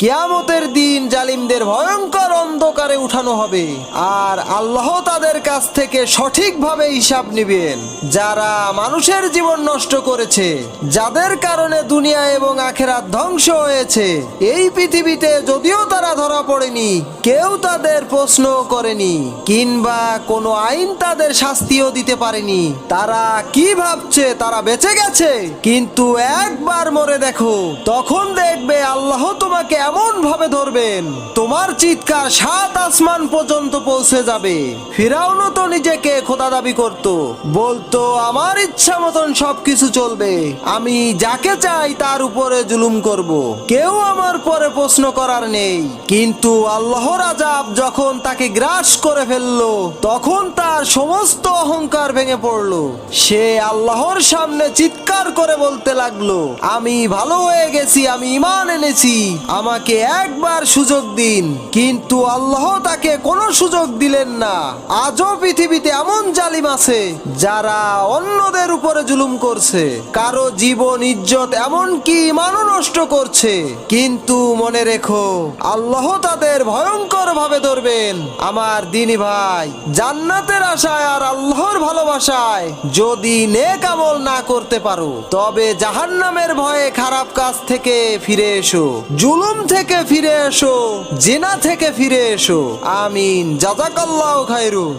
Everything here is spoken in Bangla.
কিয়ামতের দিন জালিমদের ভয়ঙ্কর অন্ধকারে উঠানো হবে, আর আল্লাহ তাদের কাছ থেকে সঠিকভাবে হিসাব নিবেন। যারা মানুষের জীবন নষ্ট করেছে, যাদের কারণে দুনিয়া এবং আখেরাত ধ্বংস হয়েছে, এই পৃথিবীতে যদিও তারা ধরা পড়েনি, কেউ তাদের প্রশ্ন করেনি, কিংবা কোনো আইন তাদের শাস্তিও দিতে পারেনি। তারা কি ভাবছে তারা বেঁচে গেছে? কিন্তু একবার মরে দেখো, তখন দেখবে আল্লাহ তোমাকে এমন ভাবে ধরবেন, তোমার চিৎকার সাত আসমান পর্যন্ত পৌঁছে যাবে। ফিরাউনও তো নিজেকে খোদা দাবি করত, বলতো, আমার ইচ্ছা মতন সবকিছু চলবে, আমি যাকে চাই তার উপরে জুলুম করব। কেউ আমার পরে প্রশ্ন করার নেই। কিন্তু আল্লাহর আজাব যখন তাকে গ্রাস করে ফেলল, তখন তার সমস্ত অহংকার ভেঙে পড়ল। সে আল্লাহর সামনে চিৎকার করে বলতে লাগল, আমি ভালো হয়ে গেছি, আমি ইমান এনেছি, আমাকে একবার সুযোগ দিন। কিন্তু আল্লাহ তাকে কোনো সুযোগ দিলেন না। আজও পৃথিবীতে এমন জালিম আছে, যারা অন্যদের উপরে জুলুম করছে। কারও জীবন, ইজ্জত এমন কি ইমানও নষ্ট করছে। কিন্তু মনে রেখো, আল্লাহ তাদের ভয়ঙ্কর ভাবে ধরবেন। আমার দিনী ভাই, জান্নাতের আশায় আর আল্লাহর ভালোবাসায় যদি নেক আমল না করতে পারো, তবে জাহান্নামের ভয়ে খারাপ কাজ থেকে ফিরে এসো, জুলুম থেকে ফিরে এসো, জেনা থেকে ফিরে এসো। আমিন। জাজাকাল্লাহ খায়রু